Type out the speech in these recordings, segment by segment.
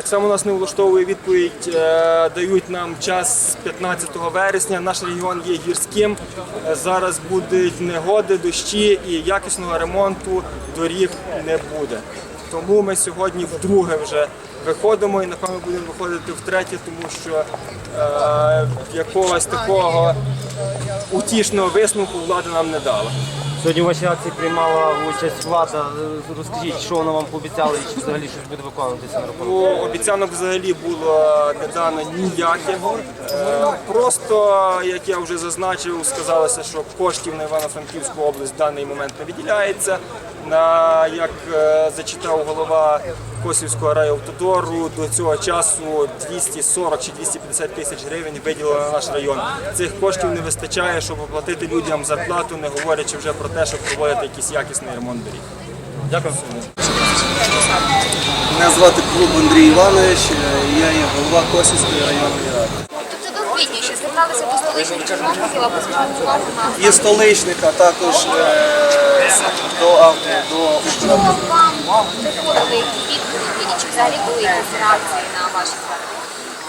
Так само нас не влаштовує відповідь, е, дають нам час 15 вересня. Наш регіон є гірським. Е, Зараз будуть негоди, дощі і якісного ремонту доріг не буде. Тому ми сьогодні вдруге вже виходимо і напевно будемо виходити втретє, тому що е, якогось такого утішного висновку влада нам не дала. Сьогодні в вашій акції приймала участь влада. Розкажіть, що вона вам пообіцяла і чи взагалі щось буде виконуватися на рахунок? Ну, обіцянок взагалі було не дано ніякого. Е, Просто, як я вже зазначив, сказалося, що коштів на Івано-Франківську область в даний момент не виділяється. На як е, зачитав голова Косівського райавтодору, до цього часу 240 чи 250 тисяч гривень виділено на наш район. Цих коштів не вистачає, щоб оплатити людям зарплату, не говорячи вже про те, щоб проводити якийсь якісний ремонт доріг. Дякую. Мене звати Клуб Андрій Іванович, я є голова Косівської районної ради. Тобто до квітня ще зверталися до столичних або на І столичника також е, до авто, до що вам приходили які відповіді, чи взагалі були якісь реакції на ваші звернення?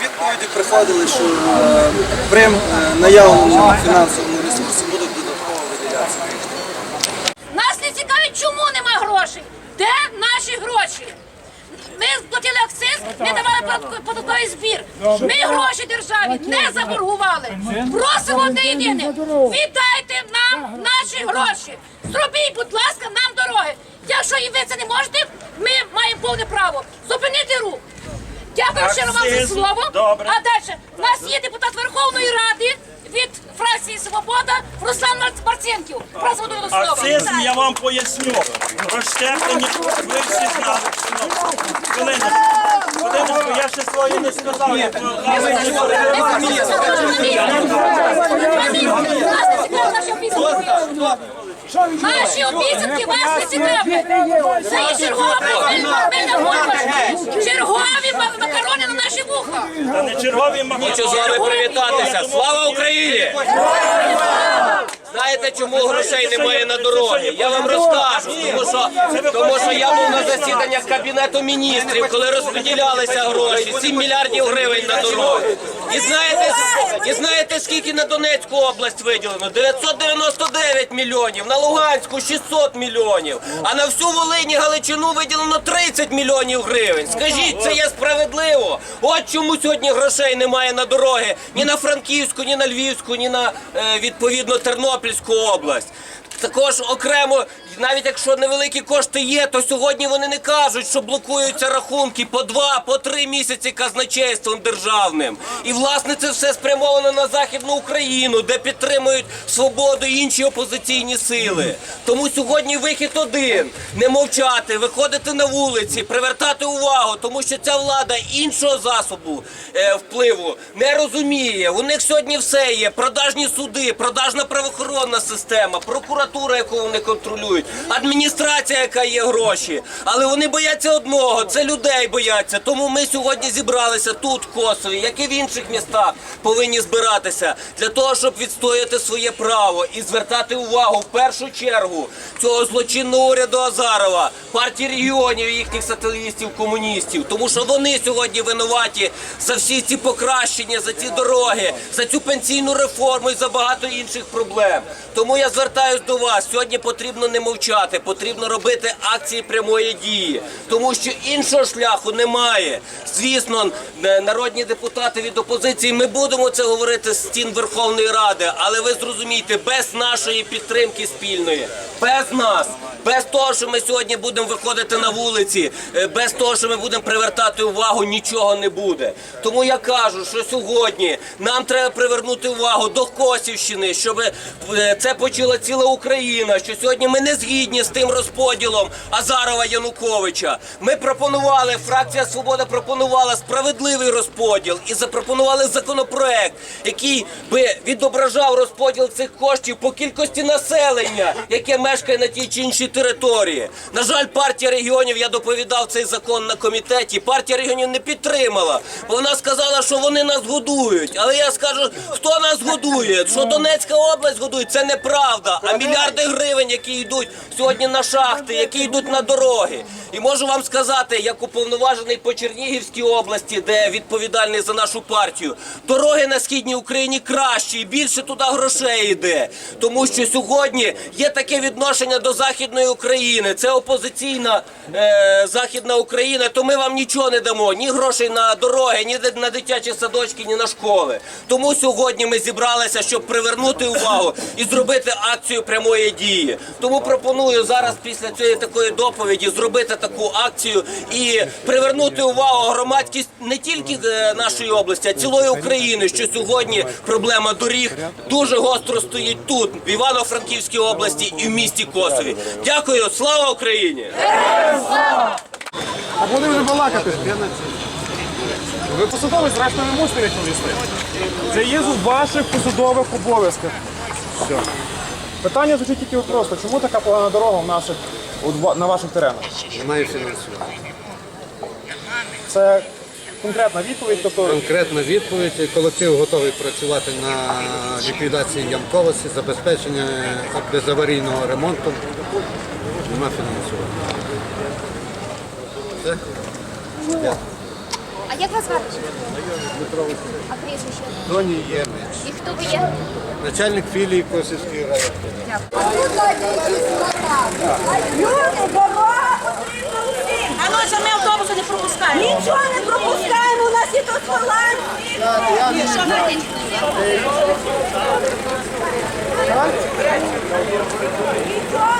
відповіді приходили, що е, при е, наявному фінансовому ресурсі будуть додатково виділятися. Нас не цікавить, чому нема грошей. Де наші гроші? Ми сплатили акциз, не давали податковий збір. Ми гроші державі не заборгували. Просимо одне єдине. Віддайте нам наші гроші. Зробіть, будь ласка, нам дороги. Якщо і ви це не можете, ми маємо повне право зупинити рух. Дякую щиро вам за слово. А далі у нас є депутат Верховної Ради від фракції Свобода Руслан Марцінків. До слова. Акцизм я вам поясню. Розщеплені ви всі знали. Хвилиночку. Хвилиночку, я ще своє не сказав. Я Наші обіцянки вас не цікавлять. Це є чергові, не. Чергові ма- макарони на наші вуха. Та не чергові Хочу з вами привітатися. Слава Україні! Знаєте, чому грошей немає на дороги? Я вам розкажу, тому що, тому що я був на засіданнях кабінету міністрів, коли розподілялися гроші, 7 мільярдів гривень на дороги. І знаєте, і знаєте, скільки на Донецьку область виділено? 999 мільйонів, на Луганську 600 мільйонів, а на всю Волині Галичину виділено 30 мільйонів гривень. Скажіть, це є справедливо? От чому сьогодні грошей немає на дороги ні на Франківську, ні на Львівську, ні на е, відповідно Тернопільську область. Також окремо, навіть якщо невеликі кошти є, то сьогодні вони не кажуть, що блокуються рахунки по два, по три місяці казначейством державним. І власне це все спрямовано на західну Україну, де підтримують свободу і інші опозиційні сили. Тому сьогодні вихід один: не мовчати, виходити на вулиці, привертати увагу, тому що ця влада іншого засобу е, впливу не розуміє. У них сьогодні все є: продажні суди, продажна правоохоронна система, прокуратура, яку вони контролюють, адміністрація, яка є гроші. Але вони бояться одного це людей бояться. Тому ми сьогодні зібралися тут, в Косові, як і в інших містах, повинні збиратися для того, щоб відстояти своє право і звертати увагу в першу чергу цього злочинного уряду Азарова, партії регіонів, їхніх сателістів, комуністів, тому що вони сьогодні винуваті за всі ці покращення, за ці дороги, за цю пенсійну реформу і за багато інших проблем. Тому я звертаюсь до вас. Сьогодні потрібно не мовчати, потрібно робити акції прямої дії, тому що іншого шляху немає. Звісно, е, народні депутати від опозиції. Ми будемо це говорити з стін Верховної Ради, але ви зрозумієте, без нашої підтримки спільної, без нас. Без того, що ми сьогодні будемо виходити на вулиці, е, без того, що ми будемо привертати увагу, нічого не буде. Тому я кажу, що сьогодні нам треба привернути увагу до Косівщини, щоб е, це почула ціла Україна. Що сьогодні ми не згідні з тим розподілом Азарова Януковича. Ми пропонували, фракція Свобода пропонувала справедливий розподіл і запропонували законопроект, який би відображав розподіл цих коштів по кількості населення, яке мешкає на тій чи іншій території. На жаль, партія регіонів, я доповідав цей закон на комітеті. Партія регіонів не підтримала, бо вона сказала, що вони нас годують. Але я скажу, хто нас годує? Що Донецька область годує? Це неправда. А мільярди гривень, які йдуть сьогодні на шахти, які йдуть на дороги, І можу вам сказати, як уповноважений по Чернігівській області, де відповідальний за нашу партію, дороги на східній Україні кращі, і більше туди грошей йде. Тому що сьогодні є таке відношення до Західної України. Це опозиційна е, Західна Україна, то ми вам нічого не дамо. Ні грошей на дороги, ні на дитячі садочки, ні на школи. Тому сьогодні ми зібралися, щоб привернути увагу і зробити акцію прямої дії. Тому пропоную зараз після цієї такої доповіді зробити таку акцію і привернути увагу громадськість не тільки е, нашої області, а цілої України, що сьогодні проблема доріг дуже гостро стоїть тут, в Івано-Франківській області і в місті Косові. Дякую, слава Україні! А вони вже балакати. Ви посадовець, зрештою, не мусите відповісти. Це є в ваших посадових обов'язках. Все. Питання звучить тільки просто. Чому така погана дорога в наших, от на ваших теренах? Немає фінансування. Це конкретна відповідь, тобто Конкретна відповідь. Колектив готовий працювати на ліквідації ямковості, забезпечення безаварійного ремонту. Нема фінансування. Все? А як вас звати? А прізвище? Доні Ємець. І хто ви є? Начальник філії Косівської райони. Люди, дорога потрібна усім. А ну це ми автобуси не пропускаємо. Нічого не пропускаємо, у нас і тут баланс. Нічого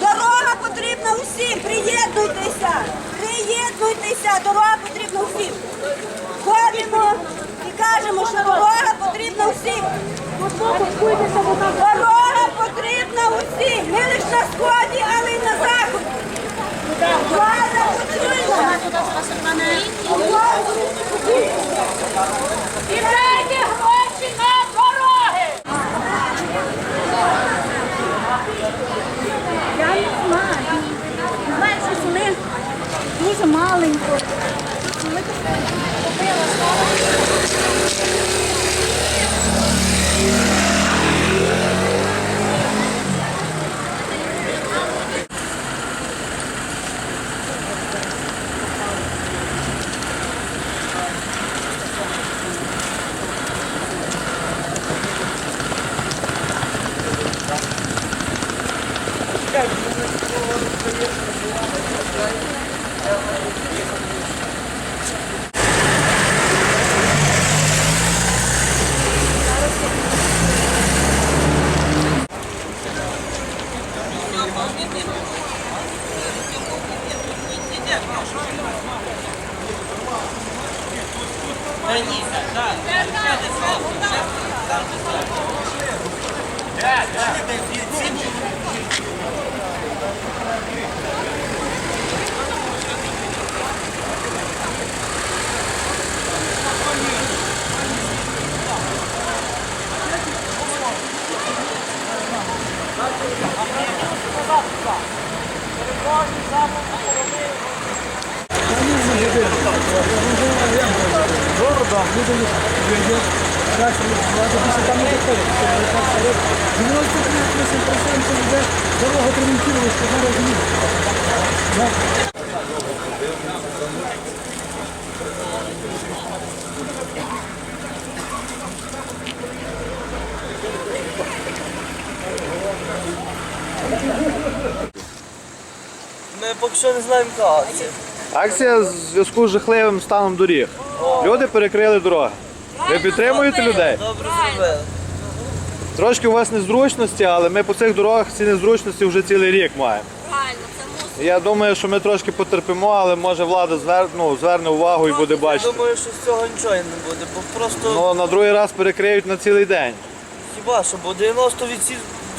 Дорога потрібна усім. Приєднуйтеся. Приєднуйтеся. Дорога потрібна всім. Ходимо і кажемо, що дорога потрібна всім. Дорога потрібна усім. Не лише на сході, але й на заході. Влада потрібна. маленьку. Ми тут купили Города, люди не дуже маленько. Ми поки що не знаємо, яка акція. Акція в зв'язку з жахливим станом доріг. Люди перекрили дороги. Ви підтримуєте людей? Добре зробили. Трошки у вас незручності, але ми по цих дорогах ці незручності вже цілий рік маємо. Правильно, це мусить. Я думаю, що ми трошки потерпимо, але може влада звер... ну, зверне увагу і буде Я бачити. думаю, що з цього нічого не буде, бо просто Ну на другий раз перекриють на цілий день. хіба що, бо 90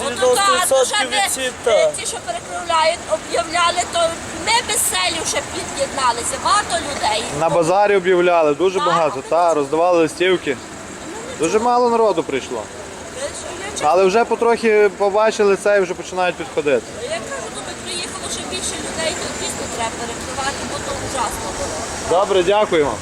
відсів. Ну, то так, то ще 90% ви, відсів, е, ті, що перекривляють, об'являли, то ми без селів ще під'єдналися, багато людей. На базарі об'являли дуже багато, та роздавали листівки. Дуже мало народу прийшло. Що, Але вже потрохи побачили це і вже починають підходити. Я кажу, тут приїхало ще більше людей, то дійсно треба перекривати, бо то ужасно було. Добре, дякуємо.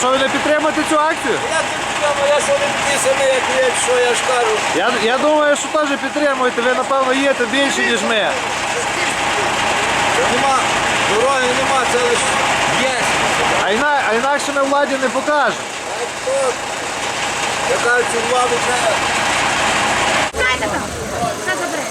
Що ви не підтримуєте цю акцію? Я підтримую, я що не підписаний, як є, що я ж кажу. Я, я думаю, що теж підтримуєте. Ви, напевно, їдете більше, ніж ми. Нема, дороги нема, це лише є. А, іна, а інакше ми владі не покажемо. Яка цю владу треба. Знаєте там, це забере.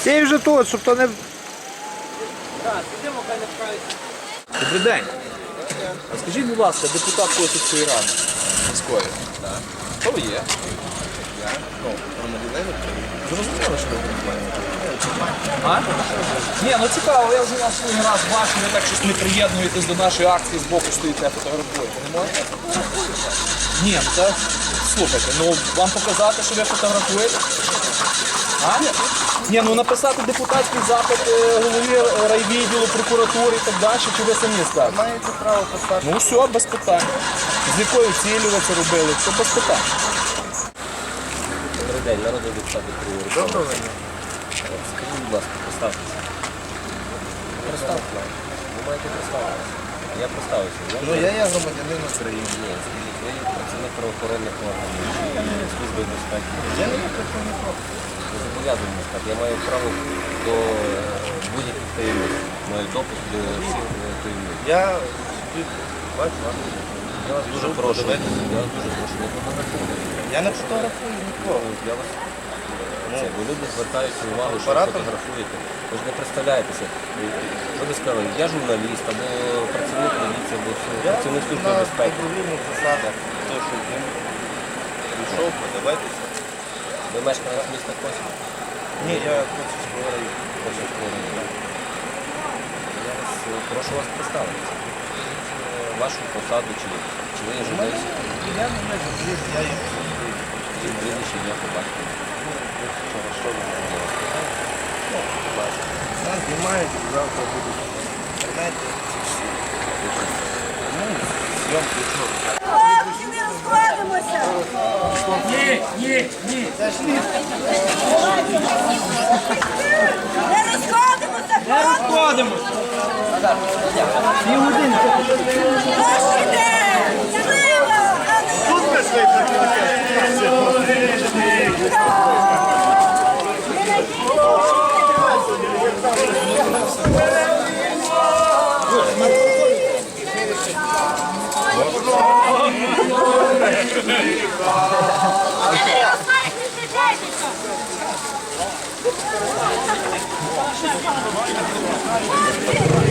Стій вже тут, щоб то не. Добрий день. А скажіть, будь ласка, депутат Косівської ради міської. Так. Хто ви є? Ну, Зрозуміло, що ви. А? Ні, ну цікаво, я вже вас другий раз бачу, ви так щось не приєднуєтесь до нашої акції, з боку стоїте, фотографуєте. Не можете? Ні, ну це слухайте, ну вам показати, що ви фотографуєте? А? Ні, ну написати депутатський запит е, голові е, райвідділу, прокуратури і так далі, чи ви самі скажете? Маєте право писати. Ну все, без питань. З якою цілею ви це робили? Це без питань. День, народний депутат України. Доброго дня. Скажіть, будь ласка, представтеся. Представте. Ви маєте представитися. Я представився. Ну я є громадянин України. Ні, скажіть, ви працівник правоохоронних органів чи служби безпеки? Я не є працівником. Ви зобов'язані сказати. Я маю право до е, будь-яких таємниць. Маю допуск до всіх е, таємниць. Я бачу вас. Я вас дуже прошу. Я вас дуже прошу, не фотографуйте. Я не фотографую нікого. Я вас це, бо люди звертаються увагу, що ви Оператор? фотографуєте. Ви ж не представляєтеся. Що ви сказали? Я журналіст або працівник поліції, або працівник служби На безпеки. добровільних засадах. То, що він прийшов, подивитися. Ви мешканець міста Косів? Ні, я хочу говорити. Косівського району. Я вас е, прошу вас представитися. Вашу посаду, чи, чи ви є журналіст? Я не знаю, я є Чи прізвище ім'я по батькові? Нас знімають, завтра будуть в інтернеті. Ну, зйомки, що? Хлопці, не розходимося. Не розходимося, хлопці. Не розходимося. Йде. Сміло. Тут Дякую.